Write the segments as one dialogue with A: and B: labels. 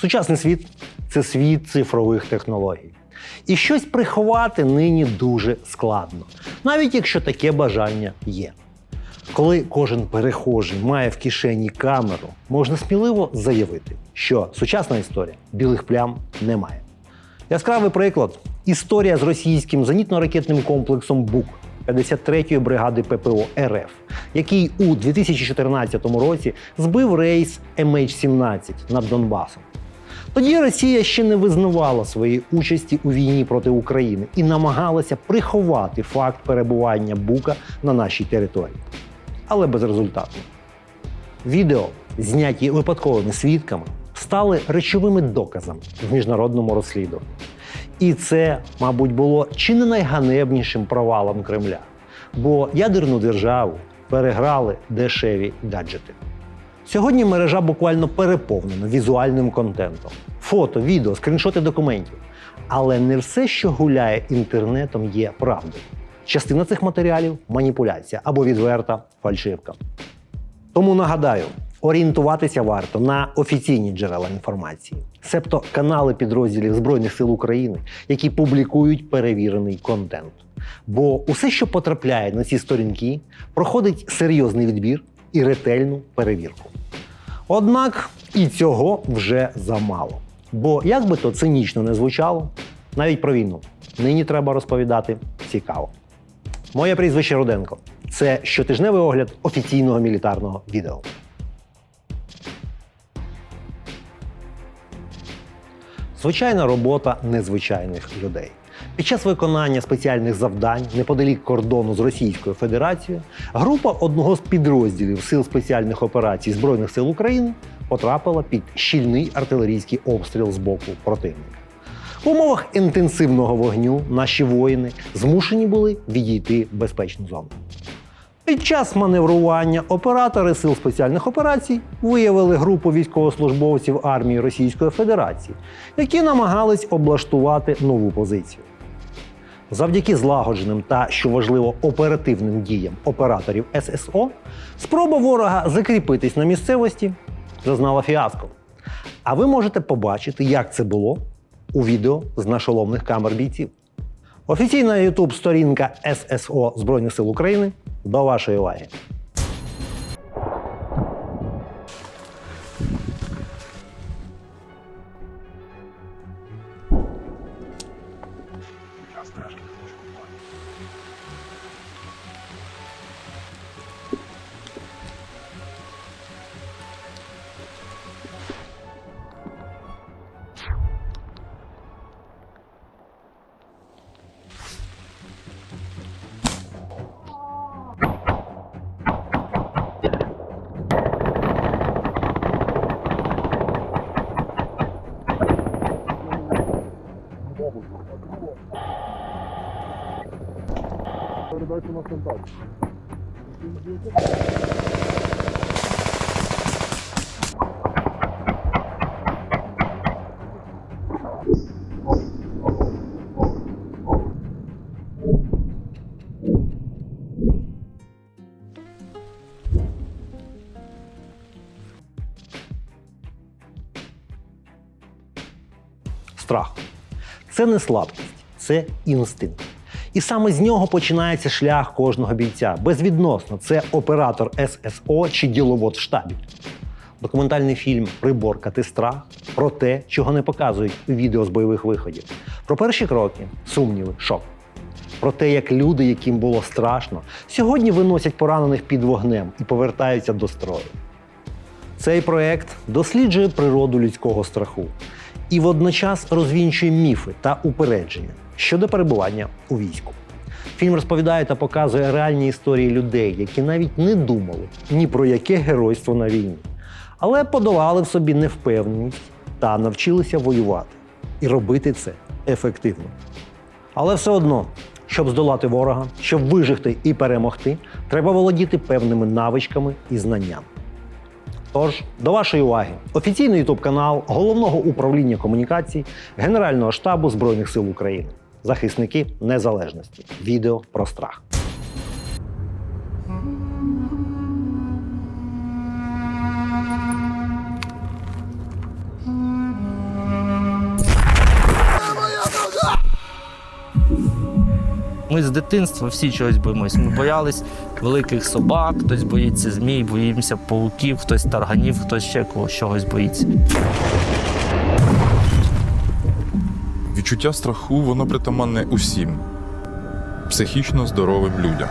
A: Сучасний світ це світ цифрових технологій. І щось приховати нині дуже складно, навіть якщо таке бажання є. Коли кожен перехожий має в кишені камеру, можна сміливо заявити, що сучасна історія білих плям не має. Яскравий приклад історія з російським зенітно-ракетним комплексом БУК 53-ї бригади ППО РФ, який у 2014 році збив рейс MH17 над Донбасом. Тоді Росія ще не визнавала своєї участі у війні проти України і намагалася приховати факт перебування Бука на нашій території. Але безрезультатно. Відео, зняті випадковими свідками, стали речовими доказами в міжнародному розслідуванні. І це, мабуть, було чи не найганебнішим провалом Кремля, бо ядерну державу переграли дешеві гаджети. Сьогодні мережа буквально переповнена візуальним контентом: фото, відео, скріншоти документів. Але не все, що гуляє інтернетом, є правдою. Частина цих матеріалів маніпуляція або відверта фальшивка. Тому нагадаю, орієнтуватися варто на офіційні джерела інформації, себто канали підрозділів Збройних сил України, які публікують перевірений контент. Бо усе, що потрапляє на ці сторінки, проходить серйозний відбір і ретельну перевірку. Однак і цього вже замало. Бо як би то цинічно не звучало, навіть про війну нині треба розповідати цікаво. Моє прізвище Руденко. Це щотижневий огляд офіційного мілітарного відео. Звичайна робота незвичайних людей. Під час виконання спеціальних завдань неподалік кордону з Російською Федерацією група одного з підрозділів Сил спеціальних операцій Збройних сил України потрапила під щільний артилерійський обстріл з боку противника. В умовах інтенсивного вогню наші воїни змушені були відійти в безпечну зону. Під час маневрування оператори сил спеціальних операцій виявили групу військовослужбовців армії Російської Федерації, які намагались облаштувати нову позицію. Завдяки злагодженим та, що важливо, оперативним діям операторів ССО, спроба ворога закріпитись на місцевості зазнала фіаско. А ви можете побачити, як це було у відео з нашоломних камер бійців. Офіційна youtube сторінка ССО Збройних сил України до вашої уваги.
B: Передайте на контакт.
A: Страх. Це не слабкість, це інстинкт. І саме з нього починається шлях кожного бійця. Безвідносно, це оператор ССО чи діловод в штабі. Документальний фільм Приборкати страх про те, чого не показують у відео з бойових виходів. Про перші кроки, сумніви, шок. Про те, як люди, яким було страшно, сьогодні виносять поранених під вогнем і повертаються до строю. Цей проект досліджує природу людського страху і водночас розвінчує міфи та упередження щодо перебування у війську. Фільм розповідає та показує реальні історії людей, які навіть не думали ні про яке геройство на війні, але подолали в собі невпевненість та навчилися воювати і робити це ефективно. Але все одно, щоб здолати ворога, щоб вижити і перемогти, треба володіти певними навичками і знаннями. Тож, до вашої уваги, офіційний ютуб канал головного управління комунікацій Генерального штабу Збройних сил України. Захисники незалежності. Відео про страх.
C: Ми з дитинства всі чогось боїмось. Ми боялись великих собак, хтось боїться змій, боїмося пауків, хтось тарганів, хтось ще когось чогось боїться.
D: Відчуття страху воно притаманне усім психічно здоровим людям.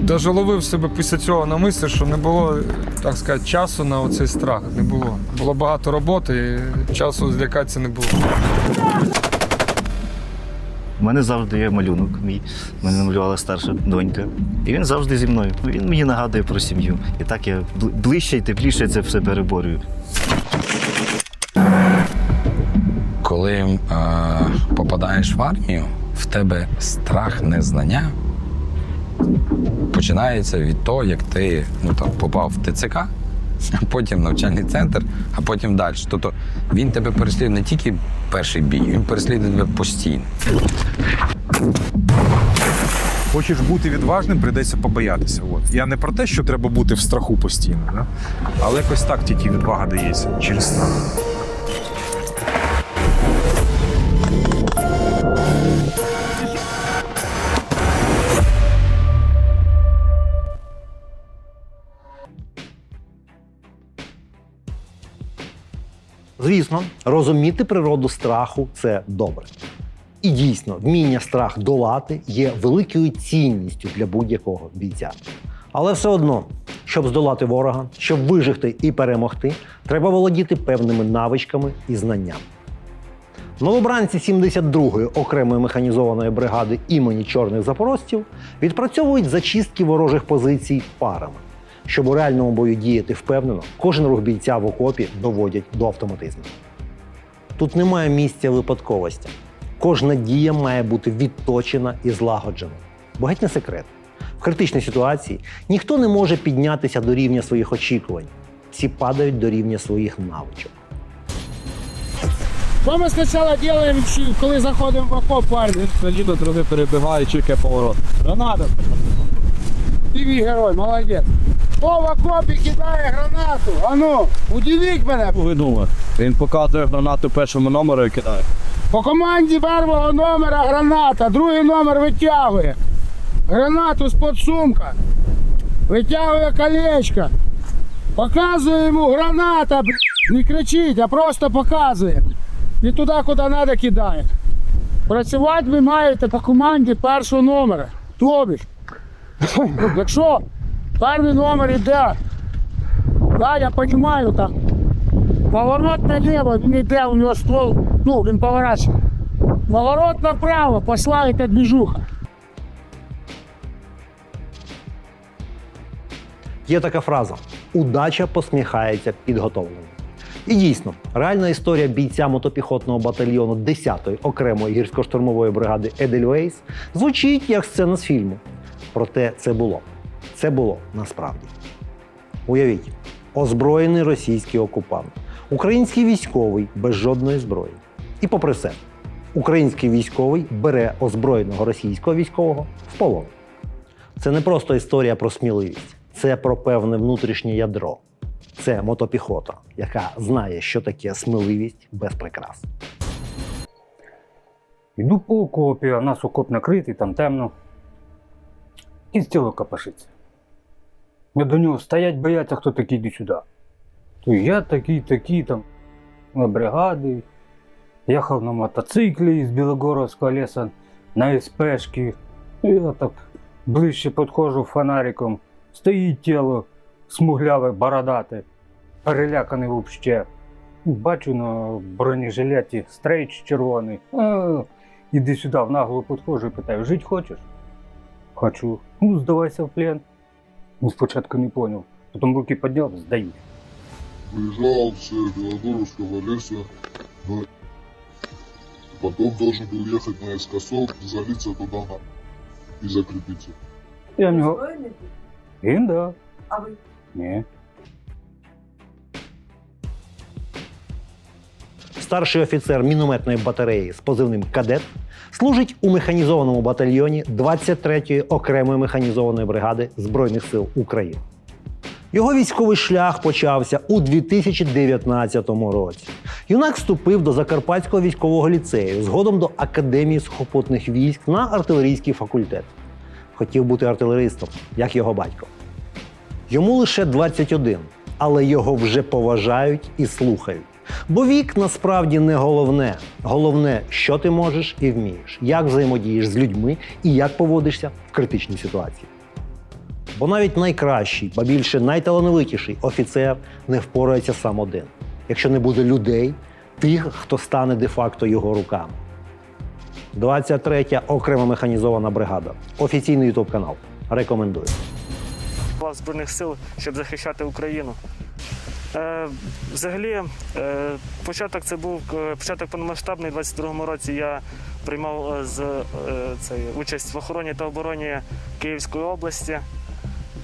B: Даже ловив себе після цього на мислі, що не було, так сказати, часу на оцей страх. Не було. Було багато роботи, і часу злякатися не було.
E: У мене завжди є малюнок мій. Мене намалювала старша донька. І він завжди зі мною. Він мені нагадує про сім'ю. І так я ближче і тепліше це все переборюю.
F: Коли е, попадаєш в армію, в тебе страх незнання починається від того, як ти ну, там, попав в ТЦК, а потім навчальний центр, а потім далі. Тобто він тебе переслідує не тільки перший бій, він переслідує тебе постійно.
G: Хочеш бути відважним, прийдеться побоятися. От. Я не про те, що треба бути в страху постійно, да? але якось так тільки відвага дається через страх.
A: Звісно, розуміти природу страху це добре. І дійсно, вміння страх долати є великою цінністю для будь-якого бійця. Але все одно, щоб здолати ворога, щоб вижити і перемогти, треба володіти певними навичками і знаннями. Новобранці 72-ї окремої механізованої бригади імені чорних запорожців відпрацьовують зачистки ворожих позицій парами. Щоб у реальному бою діяти впевнено, кожен рух бійця в окопі доводять до автоматизму. Тут немає місця випадковості. Кожна дія має бути відточена і злагоджена. Бо геть не секрет. В критичній ситуації ніхто не може піднятися до рівня своїх очікувань. Всі падають до рівня своїх навичок.
H: Що ми спочатку робимо, коли заходимо в окоп, парні?
B: Літо трохи перебігає, чекає поворот.
H: Граната. Ти мій герой, молодець. Хто в окопі кидає гранату? Ану, удивіть мене.
B: Ви думаєте? Він показує гранату першому номеру і кидає.
H: По команді першого номера граната, другий номер витягує. Гранату з-под сумка. Витягує колечко. Показує йому граната, бл***. Не кричить, а просто показує. І туди, куди треба, кидає. Працювати ви маєте по команді першого номера. Тобі. Якщо перший номер іде, да, я розумію так. Поворот наліво, він йде, у нього ствол, ну, він поворачує. Поворот направо, пошла эта движуха.
A: Є така фраза: удача посміхається підготовленим. І дійсно, реальна історія бійця мотопіхотного батальйону 10-ї окремої гірсько-штурмової бригади Едельвейс звучить як сцена з фільму. Проте це було. Це було насправді. Уявіть, озброєний російський окупант, український військовий без жодної зброї. І попри все, український військовий бере озброєного російського військового в полон. Це не просто історія про сміливість, це про певне внутрішнє ядро. Це мотопіхота, яка знає, що таке сміливість без прикрас.
I: Йду по окопі, а нас окоп накритий, там темно. І з стіло капашиться. Я до нього стоять, бояться, хто такий йди сюди. То я такий, такий там на бригади. Їхав на мотоциклі з Білогоровського лісу на СПшки. Я так ближче підходжу фонариком. Стоїть тіло смугляве, бородате, переляканий взагалі. Бачу на бронежилеті стрейч червоний. Іди сюди, в нагло підходжу і питаю, жити хочеш? Хочу. Ну, здавайся в плен. Ну, спочатку не понял. Потім руки підняв, здаю.
J: Приезжал с Белогоровского леса, но потом должен был ехать на эскосол, залиться туда на... и закрепиться.
I: Я в нього. Він, да.
K: А ви?
I: Ні.
A: Старший офіцер мінометної батареї з позивним Кадет служить у механізованому батальйоні 23-ї окремої механізованої бригади Збройних сил України. Його військовий шлях почався у 2019 році. Юнак вступив до Закарпатського військового ліцею, згодом до Академії сухопутних військ на артилерійський факультет. Хотів бути артилеристом, як його батько. Йому лише 21, але його вже поважають і слухають. Бо вік насправді не головне. Головне, що ти можеш і вмієш, як взаємодієш з людьми і як поводишся в критичній ситуації. Бо навіть найкращий, ба більше найталановитіший офіцер не впорається сам один, якщо не буде людей, тих, хто стане де-факто його руками. 23-я окрема механізована бригада. Офіційний ютуб канал. Рекомендую.
K: лав Збройних сил, щоб захищати Україну. Е, взагалі, е, початок це був е, початок повномасштабний. У 22-му році я приймав з, е, цей, участь в охороні та обороні Київської області.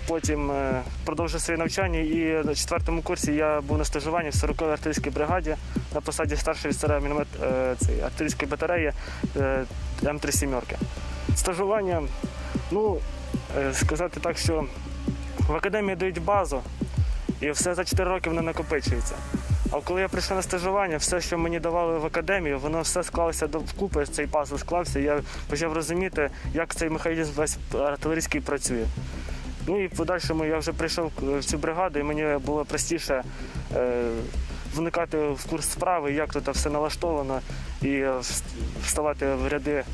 K: Потім продовжив своє навчання і на четвертому курсі я був на стажуванні в 40-й артилерійській бригаді на посаді старшого офіцера міномет артилерійської батареї е, М3 сімерки. Стажування, ну, сказати так, що в академії дають базу, і все за 4 роки воно накопичується. А коли я прийшов на стажування, все, що мені давали в академію, воно все склалося до- вкупи, цей пазл склався, і я почав розуміти, як цей механізм весь артилерійський працює. Ну і в подальшому я вже прийшов в цю бригаду, і мені було простіше е, вникати в курс справи, як тут все налаштовано, і вставати в ряди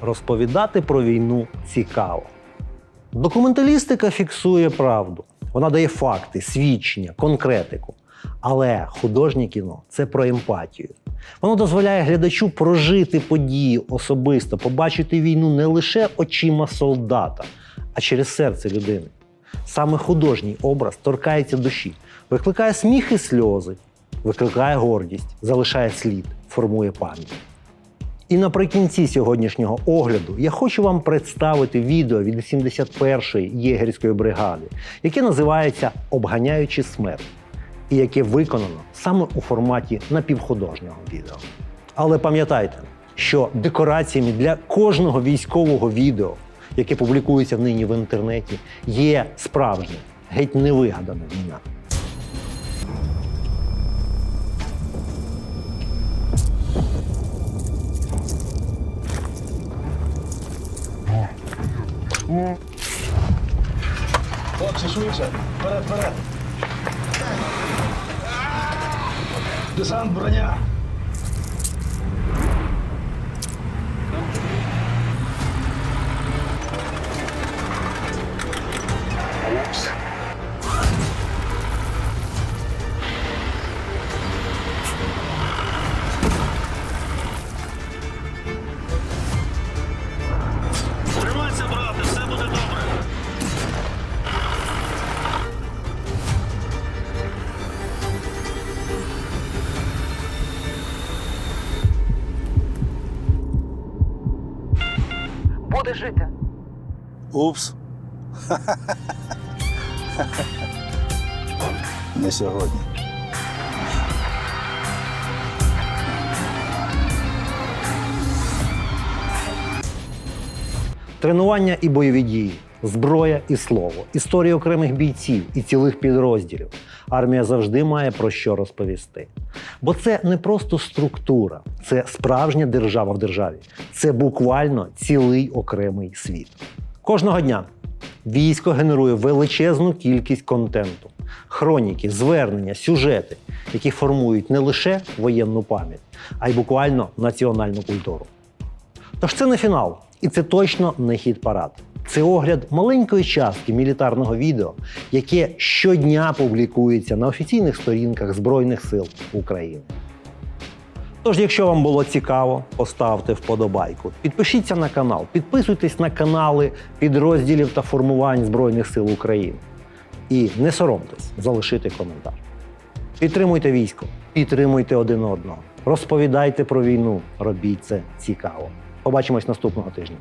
A: Розповідати про війну цікаво. Документалістика фіксує правду. Вона дає факти, свідчення, конкретику. Але художнє кіно це про емпатію. Воно дозволяє глядачу прожити події особисто, побачити війну не лише очима солдата, а через серце людини. Саме художній образ торкається душі, викликає сміх і сльози, викликає гордість, залишає слід, формує пам'ять. І наприкінці сьогоднішнього огляду я хочу вам представити відео від 71-ї єгерської бригади, яке називається Обганяючи смерть, і яке виконано саме у форматі напівхудожнього відео. Але пам'ятайте, що декораціями для кожного військового відео, яке публікується нині в інтернеті, є справжня, геть невигадана війна.
H: Хлопці, швидше, вперед, вперед. Десант броня.
L: Буде жити.
H: Упс. Не сьогодні.
A: Тренування і бойові дії, зброя і слово, історії окремих бійців і цілих підрозділів. Армія завжди має про що розповісти. Бо це не просто структура, це справжня держава в державі. Це буквально цілий окремий світ. Кожного дня військо генерує величезну кількість контенту, хроніки, звернення, сюжети, які формують не лише воєнну пам'ять, а й буквально національну культуру. Тож це не фінал, і це точно не хід парад. Це огляд маленької частки мілітарного відео, яке щодня публікується на офіційних сторінках Збройних сил України. Тож, якщо вам було цікаво, поставте вподобайку, підпишіться на канал, підписуйтесь на канали підрозділів та формувань Збройних сил України. І не соромтесь залишити коментар. Підтримуйте військо, підтримуйте один одного, розповідайте про війну, робіть це цікаво. Побачимось наступного тижня.